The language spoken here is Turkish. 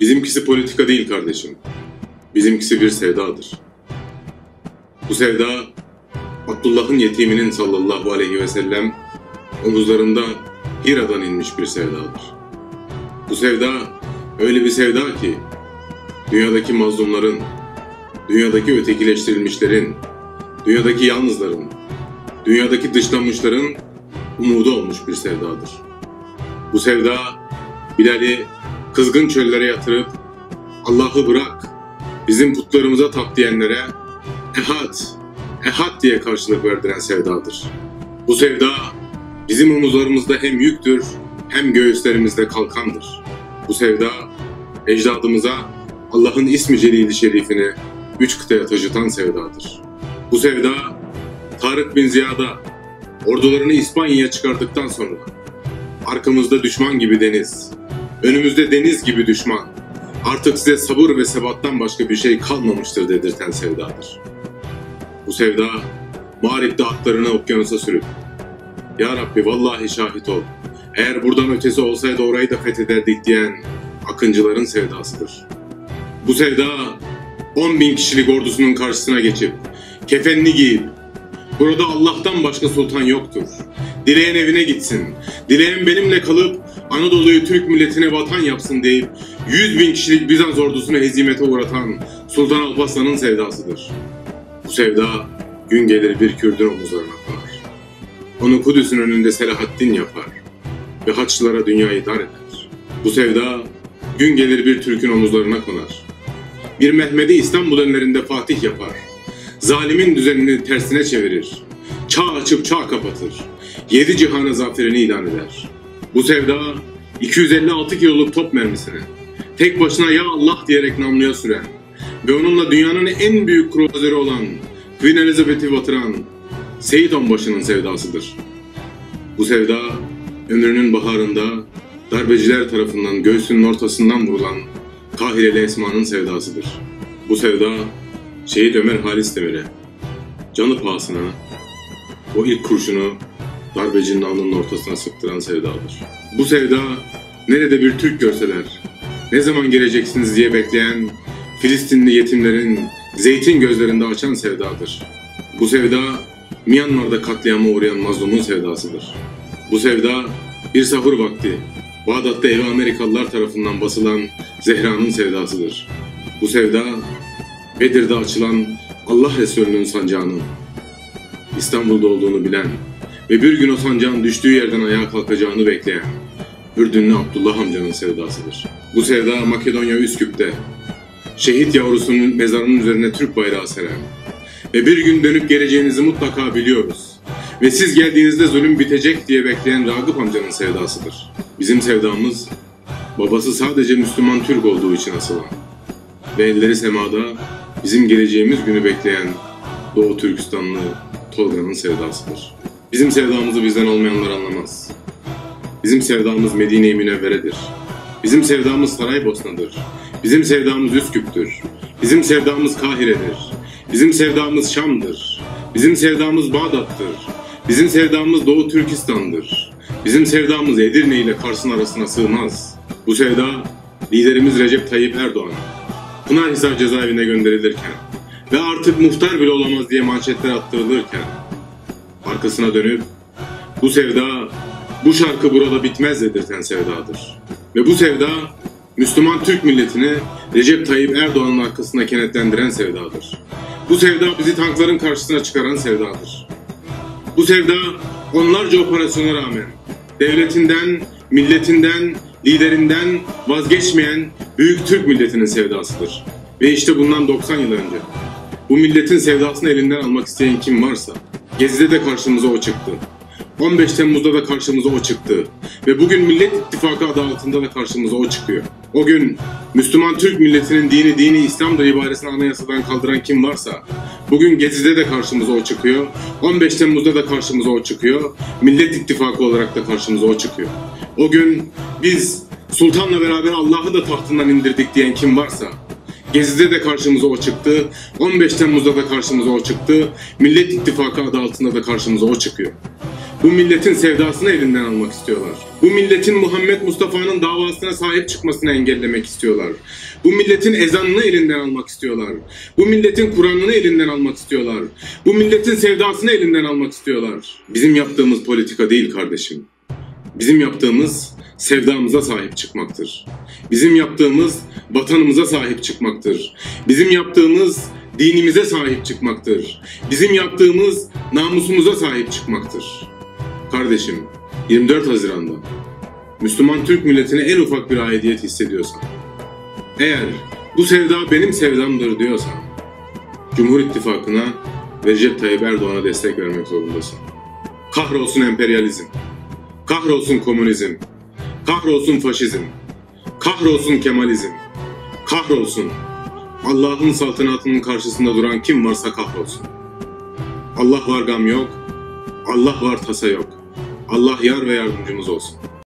Bizimkisi politika değil kardeşim. Bizimkisi bir sevdadır. Bu sevda Abdullah'ın yetiminin sallallahu aleyhi ve sellem omuzlarında Hira'dan inmiş bir sevdadır. Bu sevda öyle bir sevda ki dünyadaki mazlumların, dünyadaki ötekileştirilmişlerin, dünyadaki yalnızların, dünyadaki dışlanmışların umudu olmuş bir sevdadır. Bu sevda Bilal'i kızgın çöllere yatırıp Allah'ı bırak, bizim putlarımıza tap diyenlere Ehad, Ehad diye karşılık verdiren sevdadır. Bu sevda bizim omuzlarımızda hem yüktür hem göğüslerimizde kalkandır. Bu sevda ecdadımıza Allah'ın ismi celili şerifini üç kıtaya taşıtan sevdadır. Bu sevda Tarık bin Ziya'da ordularını İspanya'ya çıkardıktan sonra arkamızda düşman gibi deniz, önümüzde deniz gibi düşman, artık size sabır ve sebattan başka bir şey kalmamıştır dedirten sevdadır. Bu sevda mağripte atlarını okyanusa sürüp Ya Rabbi vallahi şahit ol. Eğer buradan ötesi olsaydı orayı da fethederdik diyen akıncıların sevdasıdır. Bu sevda 10 bin kişilik ordusunun karşısına geçip kefenini giyip burada Allah'tan başka sultan yoktur. Dileyen evine gitsin. Dileyen benimle kalıp Anadolu'yu Türk milletine vatan yapsın deyip 100 bin kişilik Bizans ordusunu hezimete uğratan Sultan Alparslan'ın sevdasıdır. Bu sevda gün gelir bir Kürdün omuzlarına konar. Onu Kudüs'ün önünde Selahaddin yapar ve Haçlılara dünyayı dar eder. Bu sevda gün gelir bir Türk'ün omuzlarına konar. Bir Mehmet'i İstanbul önlerinde Fatih yapar. Zalimin düzenini tersine çevirir. Çağ açıp çağ kapatır. Yedi cihana zaferini ilan eder. Bu sevda 256 kiloluk top mermisini tek başına ya Allah diyerek namluya süren ve onunla dünyanın en büyük kruvazörü olan Queen Elizabeth'i batıran Seyit Onbaşı'nın sevdasıdır. Bu sevda ömrünün baharında darbeciler tarafından göğsünün ortasından vurulan Kahireli Esma'nın sevdasıdır. Bu sevda şehit Ömer Halis Demir'e canı pahasına o ilk kurşunu darbecinin alnının ortasına sıktıran sevdadır. Bu sevda nerede bir Türk görseler ne zaman geleceksiniz diye bekleyen Filistinli yetimlerin zeytin gözlerinde açan sevdadır. Bu sevda Myanmar'da katliama uğrayan mazlumun sevdasıdır. Bu sevda bir sahur vakti Bağdat'ta evi Amerikalılar tarafından basılan Zehra'nın sevdasıdır. Bu sevda Bedir'de açılan Allah Resulü'nün sancağının İstanbul'da olduğunu bilen ve bir gün o sancağın düştüğü yerden ayağa kalkacağını bekleyen Ürdünlü Abdullah amcanın sevdasıdır. Bu sevda Makedonya Üsküp'te şehit yavrusunun mezarının üzerine Türk bayrağı seren ve bir gün dönüp geleceğinizi mutlaka biliyoruz. Ve siz geldiğinizde zulüm bitecek diye bekleyen Ragıp amcanın sevdasıdır. Bizim sevdamız babası sadece Müslüman Türk olduğu için asılan ve elleri semada bizim geleceğimiz günü bekleyen Doğu Türkistanlı Tolga'nın sevdasıdır. Bizim sevdamızı bizden olmayanlar anlamaz. Bizim sevdamız Medine-i Münevvere'dir. Bizim sevdamız Saraybosna'dır. Bizim sevdamız Üsküp'tür. Bizim sevdamız Kahire'dir. Bizim sevdamız Şam'dır. Bizim sevdamız Bağdat'tır. Bizim sevdamız Doğu Türkistan'dır. Bizim sevdamız Edirne ile Kars'ın arasına sığmaz. Bu sevda liderimiz Recep Tayyip Erdoğan Pınarhisar cezaevine gönderilirken ve artık muhtar bile olamaz diye manşetler attırılırken arkasına dönüp bu sevda bu şarkı burada bitmez dedirten sevdadır. Ve bu sevda Müslüman Türk milletini Recep Tayyip Erdoğan'ın arkasına kenetlendiren sevdadır. Bu sevda bizi tankların karşısına çıkaran sevdadır. Bu sevda onlarca operasyona rağmen devletinden, milletinden, liderinden vazgeçmeyen büyük Türk milletinin sevdasıdır. Ve işte bundan 90 yıl önce bu milletin sevdasını elinden almak isteyen kim varsa Gezi'de de karşımıza o çıktı. 15 Temmuz'da da karşımıza o çıktı. Ve bugün Millet İttifakı adı altında da karşımıza o çıkıyor. O gün Müslüman Türk milletinin dini dini İslam'dır ibaresini anayasadan kaldıran kim varsa bugün Gezi'de de karşımıza o çıkıyor. 15 Temmuz'da da karşımıza o çıkıyor. Millet İttifakı olarak da karşımıza o çıkıyor. O gün biz Sultan'la beraber Allah'ı da tahtından indirdik diyen kim varsa Gezi'de de karşımıza o çıktı. 15 Temmuz'da da karşımıza o çıktı. Millet İttifakı adı altında da karşımıza o çıkıyor. Bu milletin sevdasını elinden almak istiyorlar. Bu milletin Muhammed Mustafa'nın davasına sahip çıkmasını engellemek istiyorlar. Bu milletin ezanını elinden almak istiyorlar. Bu milletin Kur'an'ını elinden almak istiyorlar. Bu milletin sevdasını elinden almak istiyorlar. Bizim yaptığımız politika değil kardeşim. Bizim yaptığımız sevdamıza sahip çıkmaktır. Bizim yaptığımız vatanımıza sahip çıkmaktır. Bizim yaptığımız dinimize sahip çıkmaktır. Bizim yaptığımız namusumuza sahip çıkmaktır. Kardeşim, 24 Haziran'da Müslüman Türk milletine en ufak bir aidiyet hissediyorsan, eğer bu sevda benim sevdamdır diyorsan, Cumhur İttifakı'na Recep Tayyip Erdoğan'a destek vermek zorundasın. Kahrolsun emperyalizm, kahrolsun komünizm, kahrolsun faşizm, kahrolsun kemalizm, kahrolsun Allah'ın saltanatının karşısında duran kim varsa kahrolsun. Allah var gam yok, Allah var tasa yok. Allah yar ve yardımcımız olsun.